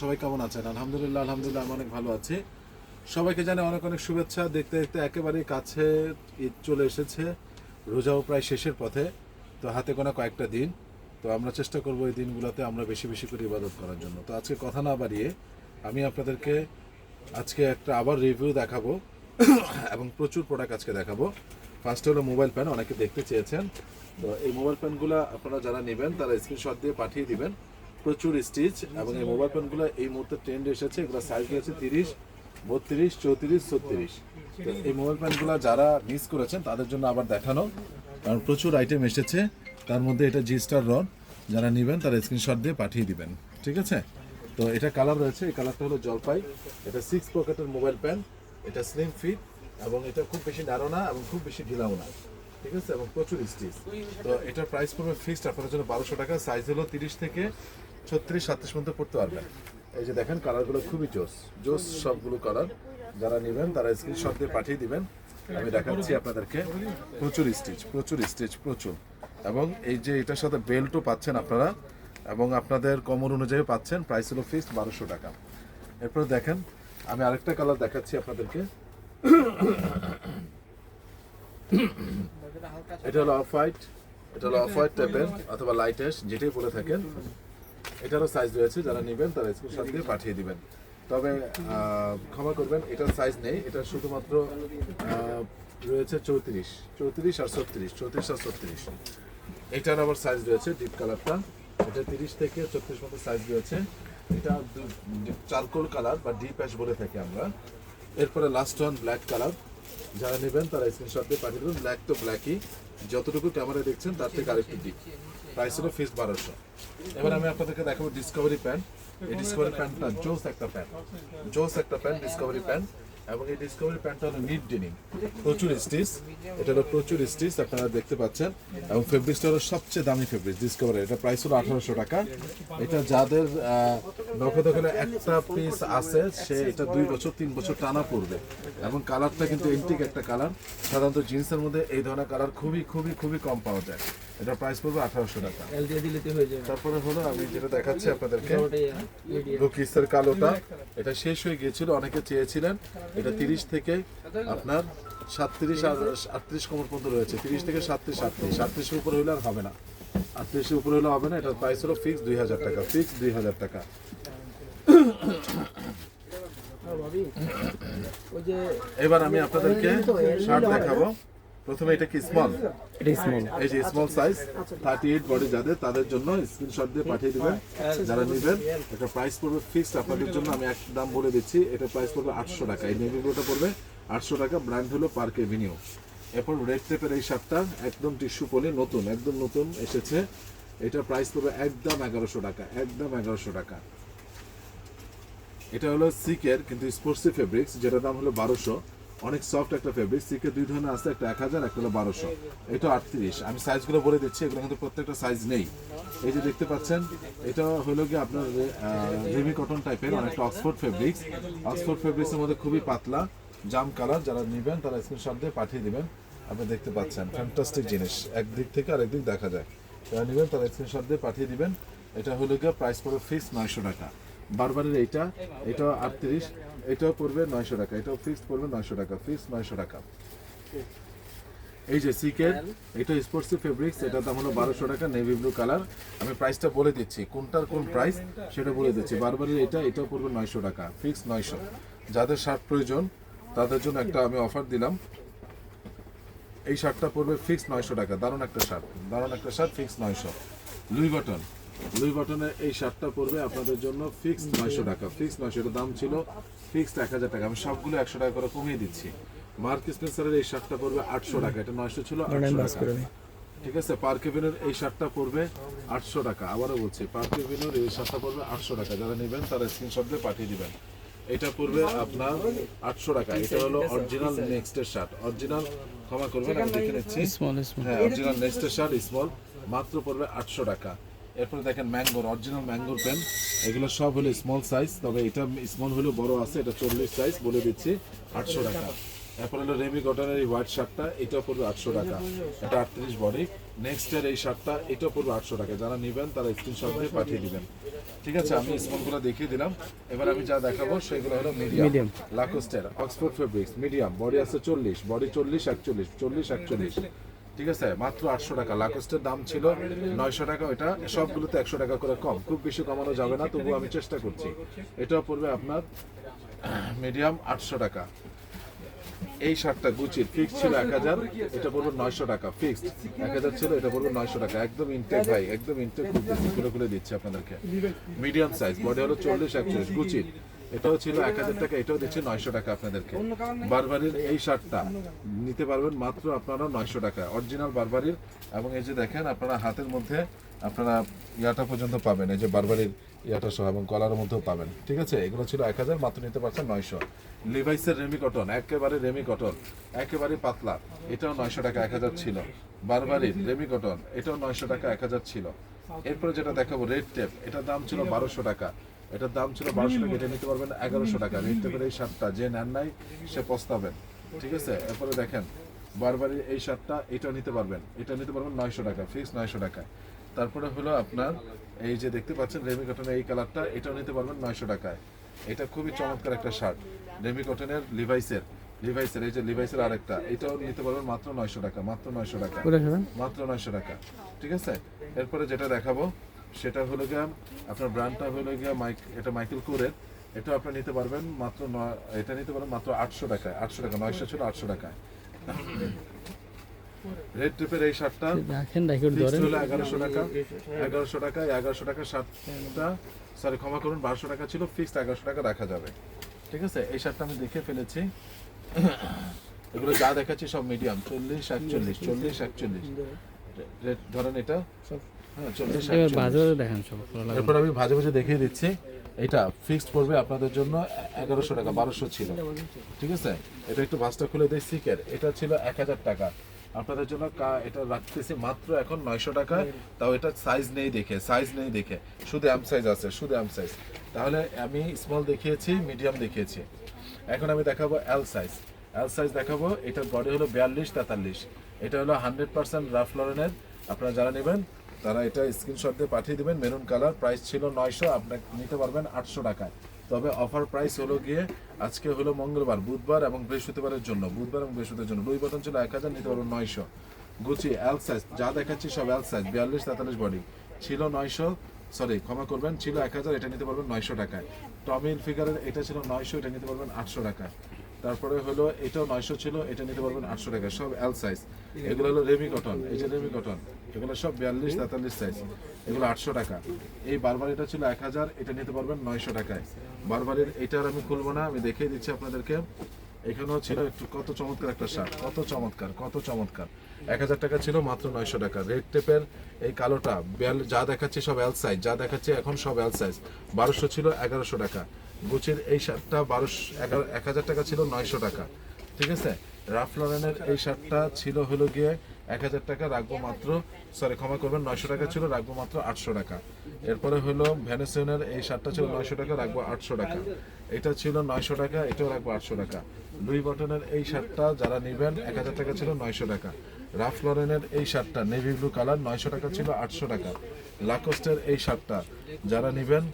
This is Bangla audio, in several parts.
সবাই কেমন আছেন? আলহামদুলিল্লাহ আলহামদুলিল্লাহ অনেক ভালো আছি। সবাইকে জানে অনেক অনেক শুভেচ্ছা। দেখতে দেখতে একেবারেই কাছে ঈদ চলে এসেছে। রোজাও প্রায় শেষের পথে। তো হাতে গোনা কয়েকটা দিন। তো আমরা চেষ্টা করব এই দিনগুলোতে আমরা বেশি বেশি করে ইবাদত করার জন্য। তো আজকে কথা না বাড়িয়ে আমি আপনাদেরকে আজকে একটা আবার রিভিউ দেখাবো। এবং প্রচুর প্রোডাক্ট আজকে দেখাবো। ফার্স্টে হলো মোবাইল প্যান অনেকে দেখতে চেয়েছেন। তো এই মোবাইল প্যানগুলো আপনারা যারা নেবেন, তারা স্ক্রিনশট দিয়ে পাঠিয়ে দিবেন। প্রচুর স্টিচ এবং এই মোবাইল প্যানগুলো এই মুহূর্তে ট্রেন্ড এসেছে। এগুলো সাইজ রয়েছে তিরিশ, বত্রিশ, চৌত্রিশ, ছত্রিশ। তো এই মোবাইল প্যানগুলো যারা মিস করেছেন, তাদের জন্য আবার দেখানো। কারণ প্রচুর আইটেম এসেছে। তার মধ্যে এটা জি স্টার রন যারা নেবেন, তারা স্ক্রিনশট দিয়ে পাঠিয়ে দিবেন। ঠিক আছে? তো এটা কালার রয়েছে। এই কালারটা হলো জলপাই। এটা সিক্স পকেটের মোবাইল প্যান এটা স্লিম ফিট এবং এটা খুব বেশি ন্যারো না এবং খুব বেশি ঢিলাও না। ঠিক আছে? এবং প্রচুর স্টিচ তো এটার প্রাইস পড়বে ফিক্সড আপনাদের জন্য বারোশো টাকা। সাইজ হলো তিরিশ থেকে ছত্রিশ, সাতত্রিশ মধ্যে পড়তে পারবেন। এই যে দেখেন, কালারগুলো খুবই জোস। জোস সবগুলো কালার। যারা নেবেন, তারা স্ক্রিনশট দিয়ে পাঠিয়ে দিবেন। আমি দেখাচ্ছি আপনাদেরকে। প্রচুর স্টিচ প্রচুর স্টিচ প্রচুর। এবং এই যে এটার সাথে বেল্টও পাচ্ছেন আপনারা, এবং আপনাদের কমর অনুযায়ী পাচ্ছেন প্রাইস হলো ফিক্সড বারোশো টাকা। এরপর দেখেন, আমি আরেকটা কালার দেখাচ্ছি আপনাদেরকে। এটা হলো অফ হোয়াইট এটা হলো অফ হোয়াইট টাইপের অথবা লাইটেস যেটাই বলে থাকেন। এটারও সাইজ রয়েছে, যারা নেবেন তারা স্ক্রিনশট দিয়ে পাঠিয়ে দিবেন। তবে ক্ষমা করবেন, এটার সাইজ নেই, এটা শুধুমাত্র রয়েছে চৌত্রিশ। চৌত্রিশ আর ছত্রিশ, চৌত্রিশ আর ছত্রিশ। এটার আবার সাইজ রয়েছে ডিপ কালারটা এটা তিরিশ থেকে ছত্রিশ মতো সাইজ রয়েছে। এটা চারকোল কালার বা ডিপ অ্যাশ বলে থাকি আমরা। এরপরে লাস্ট ওয়ান ব্ল্যাক কালার যারা নেবেন তারা স্ক্রিনশট দিয়ে পাঠিয়ে দেবেন। ব্ল্যাক তো ব্ল্যাকই যতটুকু ক্যামেরায় দেখছেন, তার থেকে আরেকটু ডিপ প্রাইস হলো ফিস বারোশো। এবার আমি আপনাদেরকে দেখাবো ডিসকভারি প্যান এই ডিসকভারি প্যান্টটা জোস একটা প্যান জোস একটা প্যান ডিসকভারি প্যান এবং এই ডিসকভারি প্যান্টটা হলো নিট ডেনিম প্রচুর স্টিচ। এটা হলো প্রচুর স্টিচ, আপনারা দেখতে পাচ্ছেন। এবং ফেব্রিক্সটা হলো সবচেয়ে দামি ফেব্রিক্স ডিসকভারি এটা প্রাইস হলো আঠারোশো টাকা। এটা যাদের নখে দোকানে একটা পিস আছে, সে এটা দুই বছর, তিন বছর টানা পড়বে এবং কালারটা কিন্তু এন্টিক একটা কালার সাধারণত জিন্সের মধ্যে এই ধরনের কালার খুবই খুবই খুবই কম পাওয়া যায়। এটা প্রাইস পড়বে আঠারোশো টাকা। হয়ে তারপরে হলো আমি যেটা দেখাচ্ছি আপনাদেরকে লুকিসের কালোটা এটা শেষ হয়ে গিয়েছিল অনেকে চেয়েছিলেন এটা তিরিশ থেকে আপনার সাতত্রিশ আর আটত্রিশ কোমর পর্যন্ত রয়েছে। তিরিশ থেকে সাতত্রিশ আটত্রিশ। সাতত্রিশের উপরে হলে আর হবে না। আটত্রিশের উপরে হলে হবে না এটার প্রাইস হলো ফিক্স দুই হাজার টাকা ফিক্স দুই হাজার টাকা। ভাবি। ওই যে এবার আমি আপনাদেরকে শার্ট দেখাবো। প্রথমে এটা কি স্মল এটা স্মল এই যে small size thirty eight body যাদের তাদের জন্য স্ক্রিনশট দিয়ে পাঠিয়ে দিবেন যারা নেবেন এটা প্রাইস পড়বে ফিক্সড আপনাদের জন্য আমি এক দাম বলে দিচ্ছি এটা প্রাইস পড়বে আটশো টাকা। এই নেভি ব্লুটা পড়বে আটশো টাকা ব্র্যান্ড হলো পার্ক এভিনিউ এরপর রেড টেপের এই শার্টটা একদম টিস্যু পলি নতুন একদম নতুন এসেছে। এটা প্রাইস পড়বে একদম এগারোশো টাকা একদম এগারোশো টাকা। এটা হলো সিকের কিন্তু স্পোর্টসি ফেব্রিক্স যেটার দাম হলো বারোশো। অনেক সফট একটা ফেব্রিক সিকের দুই ধরনের আছে, একটা এক হাজার, একটা হলো বারোশো। এটা আটত্রিশ। আমি সাইজগুলো বলে দিচ্ছি, এগুলো কিন্তু প্রত্যেকটা সাইজ নেই। এই যে দেখতে পাচ্ছেন, এটা হলো কি আপনার রেমি কটন টাইপের অনেকটা অক্সফোর্ড ফেব্রিক্স অক্সফোর্ড ফেব্রিক্সের মধ্যে খুবই পাতলা, জাম কালার যারা নেবেন তারা স্ক্রিনশট দিয়ে পাঠিয়ে দিবেন। আপনি দেখতে পাচ্ছেন ফ্যান্টাস্টিক জিনিস। একদিক থেকে আরেক দিক দেখা যায়। যারা নেবেন তারা স্ক্রিনশট দিয়ে পাঠিয়ে দিবেন। এটা হলো গিয়ে প্রাইস পড়বে ফিক্স নয়শো টাকা। বারবারের এইটা, এটা আটত্রিশ। এটাও পড়বে নয়শো টাকা এটাও ফিক্সড পড়বে নয়শো টাকা ফিক্স নয়শো টাকা। এই যে সিকের এটা স্পোর্টসি ফেব্রিক্স এটা দাম হলো বারোশো টাকা নেভি ব্লু কালার আমি প্রাইসটা বলে দিচ্ছি কোনটার কোন প্রাইস সেটা বলে দিচ্ছি। বারবারের এটা এটাও পড়বে নয়শো টাকা ফিক্স নয়শো। যাদের শার্ট প্রয়োজন তাদের জন্য একটা আমি অফার দিলাম। এই শার্টটা পড়বে ফিক্স নয়শো টাকা দারুণ একটা শার্ট দারুণ একটা শার্ট ফিক্স নয়শো। লুই বাটন লুই বাটনের এই শার্টটা পড়বে আপনাদের জন্য ফিক্স নয়শো টাকা ফিক্স নয়শো এটার দাম ছিল ফিক্সড এক হাজার টাকা। আমি সবগুলো একশো টাকা করে কমিয়ে দিচ্ছি। মার্ক স্পেন্সারের এই শার্টটা পড়বে আটশো টাকা। এটা নয়শো ছিল আটশো টাকা। ঠিক আছে? পার্ক এভিনিউর এই শার্টটা পড়বে আটশো টাকা। আবারও বলছি পার্ক এভিনিউর এই শার্টটা পড়বে আটশো টাকা। যারা নেবেন তারা স্ক্রিনশট দিয়ে পাঠিয়ে দিবেন। এটা পড়বে আপনার আটশো টাকা। এটা হলো অরিজিনাল নেক্সটের শার্ট। অরিজিনাল ক্ষমা করবেন আমি দেখে নিচ্ছি। হ্যাঁ অরিজিনাল নেক্সটের শার্ট স্মল মাত্র পড়বে আটশো টাকা। এরপরে দেখেন ম্যাঙ্গোর অরিজিনাল ম্যাঙ্গোর পেন এগুলো সব হলো স্মল সাইজ তবে এটা স্মল হলেও বড় আছে এটা চল্লিশ সাইজ বলে দিচ্ছি আটশো টাকা। এরপর হলো রেমি কটনের এই হোয়াইট শার্টটা এটা পড়বে আটশো টাকা। এটা আটত্রিশ বডি নেক্সট এর এই শার্টটা এটা পড়বে আটশো টাকা। যারা নেবেন তারা স্ক্রিনশট দিয়ে পাঠিয়ে দিবেন। ঠিক আছে আমি স্মলগুলো দেখিয়ে দিলাম। এবার আমি যা দেখাবো সেগুলো হলো মিডিয়াম. লাকোস্টের অক্সফোর্ড ফেব্রিক্স মিডিয়াম বডি আছে চল্লিশ বডি চল্লিশ একচল্লিশ চল্লিশ একচল্লিশ। ঠিক আছে? মাত্র আটশো টাকা। লাকোস্টের দাম ছিল নয়শো টাকা। ওইটা সবগুলোতে একশো টাকা করে কম। খুব বেশি কমানো যাবে না, তবুও আমি চেষ্টা করছি। এটাও পড়বে আপনার মিডিয়াম আটশো টাকা। এই শার্টটা গুচির ফিক্স ছিল এক হাজার। এটা পড়বে নয়শো টাকা। ফিক্সড এক হাজার ছিল, এটা পড়বে নয়শো টাকা। একদম ইনটেক ভাই, একদম ইনটেক খুলে খুলে দিচ্ছি আপনাদেরকে। মিডিয়াম সাইজ বডি হলো চল্লিশ, একচল্লিশ। গুচির এটাও ছিল এক হাজার টাকা এটাও দিচ্ছি নয়শো টাকা আপনাদেরকে। বারবারির এই শার্টটা নিতে পারবেন মাত্র আপনারা নয়শো টাকা। অরিজিনাল বারবারির এবং এই যে দেখেন আপনারা হাতের মধ্যে আপনারা ইয়াটা পর্যন্ত পাবেন এই যে বারবারির ইয়াটা সহ এবং কলার মধ্যেও পাবেন। ঠিক আছে? এগুলো ছিল এক হাজার মাত্র নিতে পারছেন নয়শো। লিভাইসের রেমি কটন একেবারে রেমি কটন একেবারে পাতলা এটাও নয়শো টাকা এক হাজার ছিল। বারবারির রেমি কটন এটাও নয়শো টাকা এক হাজার ছিল। এরপরে যেটা দেখাবো রেড টেপ এটার দাম ছিল বারোশো টাকা। এটার দাম ছিল বারোশো টাকা এটা নিতে পারবেন এগারোশো টাকা। রেড টেপের এই শার্টটা যে নেন নাই সে পস্তাবেন। ঠিক আছে? এরপরে দেখেন বারবারির এই শার্টটা এটা নিতে পারবেন। এটা নিতে পারবেন নয়শো টাকা ফিক্স নয়শো টাকা। তারপরে হলো আপনার এই যে দেখতে পাচ্ছেন রেমি কটনের এই কালারটা এটাও নিতে পারবেন নয়শো টাকায়। এটা খুবই চমৎকার একটা শার্ট রেমি কটনের লিভাইসের লিভাইসের এই যে লিভাইসের আরেকটা এটাও নিতে পারবেন মাত্র নয়শো টাকা মাত্র নয়শো টাকা। মাত্র নয়শো টাকা। ঠিক আছে? এরপরে যেটা দেখাবো সেটা হলো গিয়া আপনার ব্র্যান্ডটা হলো গিয়া মাইক এটা মাইকেল কোরের এটা আপনি নিতে পারবেন মাত্র এটা নিতে পারবেন মাত্র আটশো টাকায় আটশো টাকা নয়শো ছিল আটশো টাকায়। রেড ট্রিপের এই শার্টটা হলো এগারোশো টাকা এগারোশো টাকা এগারোশো টাকা শার্টটা সরি ক্ষমা করুন বারোশো টাকা ছিল ফিক্সড এগারোশো টাকা রাখা যাবে। ঠিক আছে? এই শার্টটা আমি দেখে ফেলেছি। এগুলো যা দেখাচ্ছি সব মিডিয়াম চল্লিশ একচল্লিশ চল্লিশ একচল্লিশ। ধরেন। এটা। এবার একচল্লিশ। বাজে বাজে দেখান সব এরপর আমি ভাজে ভাজে দেখিয়ে দিচ্ছি এটা ফিক্সড পড়বে আপনাদের জন্য এগারোশো টাকা বারোশো ছিল। ঠিক আছে? এটা একটু ভাজটা খুলে দেয় সিকের এটা ছিল এক হাজার টাকা। আপনাদের জন্য এটা রাখতেছি মাত্র এখন নয়শো টাকা। তাও এটা সাইজ নেই দেখে সাইজ নেই দেখে। শুধু এম সাইজ আছে শুধু এম সাইজ তাহলে আমি স্মল দেখিয়েছি মিডিয়াম দেখিয়েছি। এখন আমি দেখাবো এল সাইজ এল সাইজ দেখাবো এটার বডি হলো বিয়াল্লিশ তেতাল্লিশ। এটা হলো হান্ড্রেড পার্সেন্ট রাফ লরেনের আপনারা যারা নেবেন তারা এটা স্ক্রিনশট দিয়ে পাঠিয়ে দেবেন। মেরুন কালার প্রাইস ছিল নয়শো, আপনাকে নিতে পারবেন আটশো টাকায়। তবে অফার প্রাইস হলো গিয়ে আজকে হলো মঙ্গলবার, বুধবার এবং বৃহস্পতিবারের জন্য। বুধবার এবং বৃহস্পতিবার জন্য। দুই বটন ছিল এক হাজার, নিতে পারবেন নয়শো। গুচি এল সাইজ যা দেখাচ্ছি সব এল সাইজ বিয়াল্লিশ, তেতাল্লিশ বডি ছিল নয়শো সরি ক্ষমা করবেন, ছিল এক হাজার, এটা নিতে পারবেন নয়শো টাকায়। টমিল ফিগারের এটা ছিল নয়শো, এটা নিতে পারবেন আটশো টাকায়। তারপরে হলো এটাও নয়শো ছিল, এটা নিতে পারবেন আটশো টাকা, সব এল সাইজ এগুলো হলো রেমি কটন এই যে রেমি কটন এগুলো সব বিয়াল্লিশ তেতাল্লিশ সাইজ এগুলো আটশো টাকা। এই বারবার এটা ছিল এক হাজার, এটা নিতে পারবেন নয়শো টাকায়। বারবারের এটার আমি খুলবো না, আমি দেখিয়ে দিচ্ছি আপনাদেরকে। এখানেও ছিল একটু কত চমৎকার একটা শার্ট, কত চমৎকার কত চমৎকার। এক হাজার টাকা ছিল মাত্র নয়শো টাকা। রেড টেপের এই কালোটা, বেল, যা দেখাচ্ছে সব এল সাইজ যা দেখাচ্ছে এখন সব এল সাইজ বারোশো ছিল এগারোশো টাকা। গুচির এই শার্টটা বারোশো, এগারো, এক হাজার টাকা ছিল নয়শো টাকা। ঠিক আছে? রাফ লরেনের এই শার্টটা ছিল হলো গিয়ে এক হাজার টাকা, রাখব মাত্র সরি ক্ষমা করবেন, নয়শো টাকা ছিল, রাখব মাত্র আটশো টাকা। এরপরে হলো ভ্যানেসিয়নের এই শার্টটা ছিল নয়শো টাকা, রাখব আটশো টাকা। এটা ছিল নয়শো টাকা, এটাও রাখব আটশো টাকা। লুই বটনের এই শার্টটা যারা নেবেন, এক হাজার টাকা ছিল নয়শো টাকা। রাফ লরেনের এই শার্টটা, নেভি ব্লু কালার, নয়শো টাকা ছিল আটশো টাকা। লাকোস্টের এই শার্টটা, যারা নেবেন,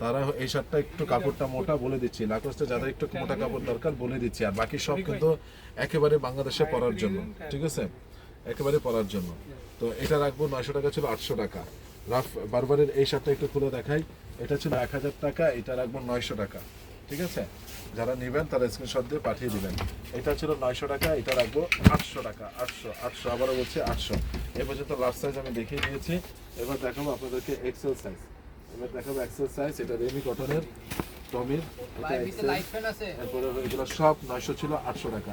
তারা এই শার্টটা একটু কাপড়টা মোটা বলে দিচ্ছি। লাকোস্টে যাদের একটু মোটা কাপড় দরকার বলে দিচ্ছি। আর বাকি সব কিন্তু একেবারে বাংলাদেশে পরার জন্য, ঠিক আছে? একেবারে পরার জন্য। তো এটা রাখব নয়শো টাকা ছিল আটশো টাকা। রাফ বারবারের এই শার্টটা একটু খুলে দেখাই। এটা ছিল এক হাজার টাকা, এটা রাখব নয়শো টাকা। ঠিক আছে? যারা নেবেন তারা স্ক্রিনশট দিয়ে পাঠিয়ে দিবেন। এটা ছিল নয়শো টাকা এটা রাখব আটশো টাকা আটশো আটশো আবারও বলছি আটশো। এ পর্যন্ত লাস্ট সাইজ আমি দেখিয়ে দিয়েছি। এবার দেখাবো আপনাদেরকে এক্সেল সাইজ এবার দেখাবো এক্সেল সাইজ এটা রেমি কটনের টমির এরপরে এগুলো সব নয়শো ছিল আটশো টাকা।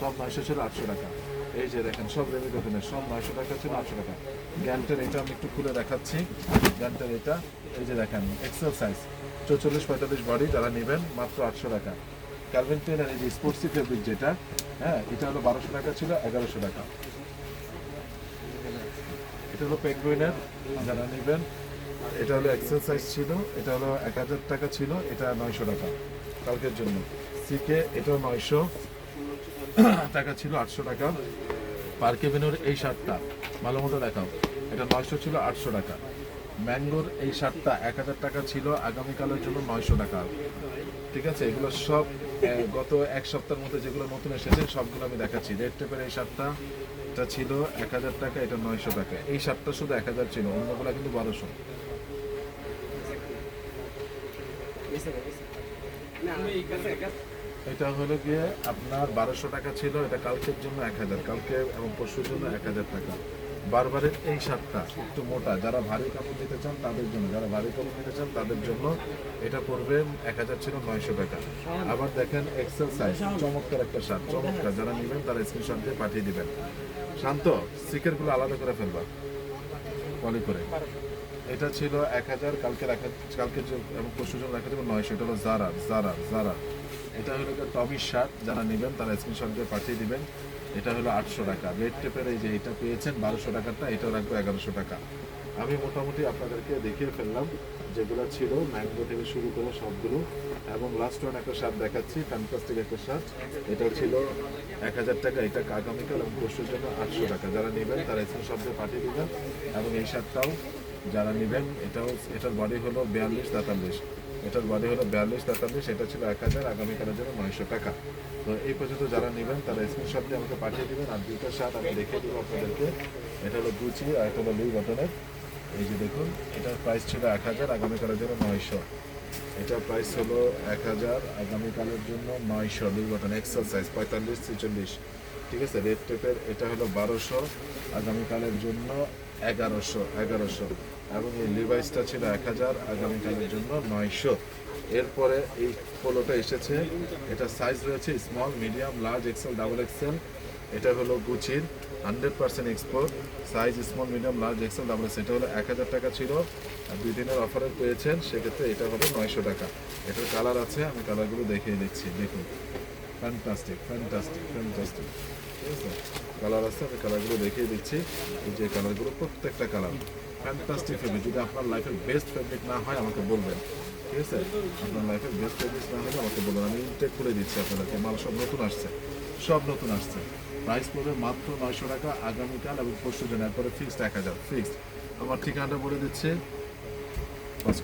সব নয়শো ছিল আটশো টাকা। এই যে দেখেন, সব রেমি কটনের সব নয়শো টাকা ছিল আটশো টাকা। গ্যান্টের এটা আমি একটু খুলে দেখাচ্ছি। গ্যান্টের এটা, এই যে দেখেন এক্সেল সাইজ চৌচল্লিশ পঁয়তাল্লিশ বডি যারা নেবেন, মাত্র আটশো টাকা। ক্যালভিন পেনের এই যে স্পোর্টসি ফেব্রিক যেটা হ্যাঁ এটা হলো বারোশো টাকা ছিল, এগারোশো টাকা। এটা হলো পেঙ্গুইনের যারা নেবেন, এটা হলো এক্সেল সাইজ ছিল, এটা হলো এক হাজার টাকা ছিল, এটা নয়শো টাকা, কালকের জন্য। সিকে এটাও নয়শো। টাকা ছিল আটশো টাকা পার কেবিনের এই শার্টটা ভালো মতো দেখাও এটা নয়শো ছিল আটশো টাকা ম্যাঙ্গোর এই শার্টটা এক হাজার টাকা ছিল আগামীকালের জন্য নয়শো টাকা ঠিক আছে এগুলো সব গত এক সপ্তাহের মধ্যে যেগুলো নতুন এসেছে সবগুলো আমি দেখাচ্ছি রেড টেপের এই শার্টটা এটা ছিল এক হাজার টাকা এটা নয়শো টাকা এই শার্টটা শুধু এক হাজার ছিল অন্যগুলো কিন্তু বারোশো এটা হলো গিয়ে আপনার বারোশো টাকা ছিল, এটা কালকের জন্য এক হাজার, কালকে এবং পরশুর জন্য এক হাজার টাকা। বারবারের এই শার্টটা একটু মোটা, যারা ভারী কাপড় নিতে চান তাদের জন্য, যারা ভারী কাপড় নিতে চান তাদের জন্য এটা পড়বে এক হাজার ছিল নয়শো টাকা। আবার দেখেন এক্সেল সাইজ চমৎকার একটা শার্ট চমৎকার। যারা নেবেন তারা স্ক্রিনশট দিয়ে পাঠিয়ে দিবেন। শান্ত সিকেরগুলো আলাদা করে ফেলবা, পলি করে। এটা ছিল এক হাজার কালকে রাখা কালকে এবং পরশু জন্য রাখা যাবে নয়শো, এটা হলো জারা জারা জারা এটা হলো টমির শার্ট, যারা নেবেন তারা স্ক্রিনশট দিয়ে পাঠিয়ে দিবেন। এটা হলো আটশো টাকা। রেড টেপের এই যে এটা পেয়েছেন বারোশো টাকারটা, এটা রাখব এগারোশো টাকা। আমি মোটামুটি আপনাদেরকে দেখিয়ে ফেললাম যেগুলো ছিল ম্যাঙ্গো থেকে শুরু করে সবগুলো। এবং লাস্ট ওয়ান একটা শার্ট দেখাচ্ছি ফ্যান্টাস্টিক একটা শার্ট। এটা ছিল এক হাজার টাকা, এটা আগামীকাল এবং পরশুর জন্য আটশো টাকা। যারা নেবেন তারা স্ক্রিনশট দিয়ে পাঠিয়ে দেবেন। এবং এই শার্টটাও যারা নেবেন, এটাও, এটার বডি হলো বিয়াল্লিশ তেতাল্লিশ। এটার বাদে হলো বিয়াল্লিশ তেতাল্লিশ, এটা ছিল এক হাজার, আগামীকালের জন্য নয়শো টাকা। তো এই পর্যন্ত যারা নেবেন, তারা স্ক্রিনশট দিয়ে আমাকে পাঠিয়ে দেবেন, আর দুইটা শার্ট আমি দেখে দেবো আপনাদেরকে। এটা হলো গুচি আর এটা হলো লুই বটনের এই যে দেখুন, এটার প্রাইস ছিল এক হাজার, আগামীকালের জন্য নয়শো। এটার প্রাইস হলো এক হাজার, আগামীকালের জন্য নয়শো। লুই বটন এক্সেল সাইজ পঁয়তাল্লিশ, ছেচল্লিশ। ঠিক আছে রেড টেপের এটা হলো বারোশো। আগামীকালের জন্য এগারোশো এগারোশো। এবং এই লিভাইসটা ছিল এক হাজার আগামীকালের জন্য নয়শো। এরপরে এই পোলোটা এসেছে। এটা সাইজ রয়েছে small medium large XL double XL এটা হলো গুচির hundred percent export size small medium large XL double XL এটা হলো এক হাজার টাকা ছিল। দুই দিনের অফারে পেয়েছেন, সেক্ষেত্রে এটা হলো নয়শো টাকা। এটার কালার আছে, আমি কালারগুলো দেখিয়ে দিচ্ছি। দেখুন। ফ্যান্টাস্টিক ফ্যান্টাস্টিক ফ্যান্টাস্টিক ঠিক আছে? কালার আছে, আমি কালারগুলো দেখিয়ে দিচ্ছি। যে কালারগুলো, প্রত্যেকটা কালার। ফ্যান্টাস্টিক ফেব্রিক যদি আপনার লাইফের বেস্ট ফেব্রিক না হয়, আমাকে বলবেন। ঠিক আছে? আপনার লাইফের বেস্ট ফেব্রিক না হলে আমাকে বলবেন। আমি ইনটেক করে দিচ্ছি আপনাদেরকে। মাল সব নতুন আসছে। সব নতুন আসছে। প্রাইস পড়বে মাত্র নয়শো টাকা আগামীকাল এবং পরশু দিন। এরপরে ফিক্সড এক হাজার। ফিক্সড আমার ঠিকানাটা বলে দিচ্ছে।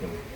করুন